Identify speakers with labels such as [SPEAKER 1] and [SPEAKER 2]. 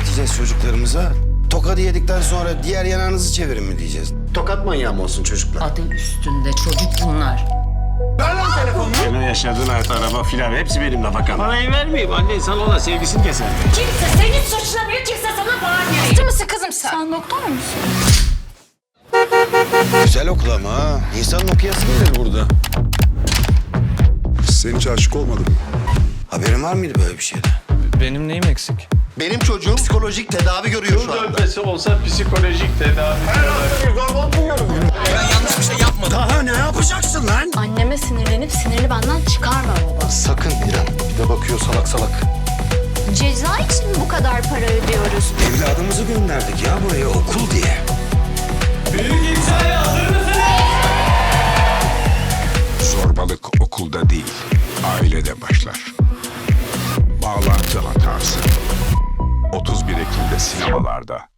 [SPEAKER 1] öğreteceğiz çocuklarımıza? Tokadı yedikten sonra diğer yanağınızı çevirin mi diyeceğiz? Tokat manyağı mı olsun çocuklar?
[SPEAKER 2] Adı üstünde çocuk bunlar.
[SPEAKER 3] Senin yaşadığın hayat, araba filan hepsi benim nafakam. Parayı vermeyeyim. Annen sana ona sevgisini keser.
[SPEAKER 2] Kimse seni suçlamıyor, kimse sana bağırmıyor. Hasta mısın kızım sen? Sen doktor musun?
[SPEAKER 1] Güzel okul ama ha. İnsanın okuyası gelir burada.
[SPEAKER 4] Sen hiç aşık olmadın mı?
[SPEAKER 1] Haberin var mıydı böyle bir şeyden?
[SPEAKER 5] Benim neyim eksik?
[SPEAKER 6] Benim çocuğum psikolojik tedavi görüyor şu anda.
[SPEAKER 3] Öpesi olsa psikolojik tedavi.
[SPEAKER 1] Daha ne yapacaksın lan?
[SPEAKER 7] Anneme sinirlenip sinirini benden çıkarma baba.
[SPEAKER 6] Sakın İrem. Bir de bakıyor salak salak.
[SPEAKER 7] Ceza için mi bu kadar para ödüyoruz?
[SPEAKER 1] Evladımızı gönderdik ya buraya okul diye.
[SPEAKER 4] Zorbalık okulda değil, ailede başlar. Bağlantı hatası. 31 Ekim'de sinemalarda.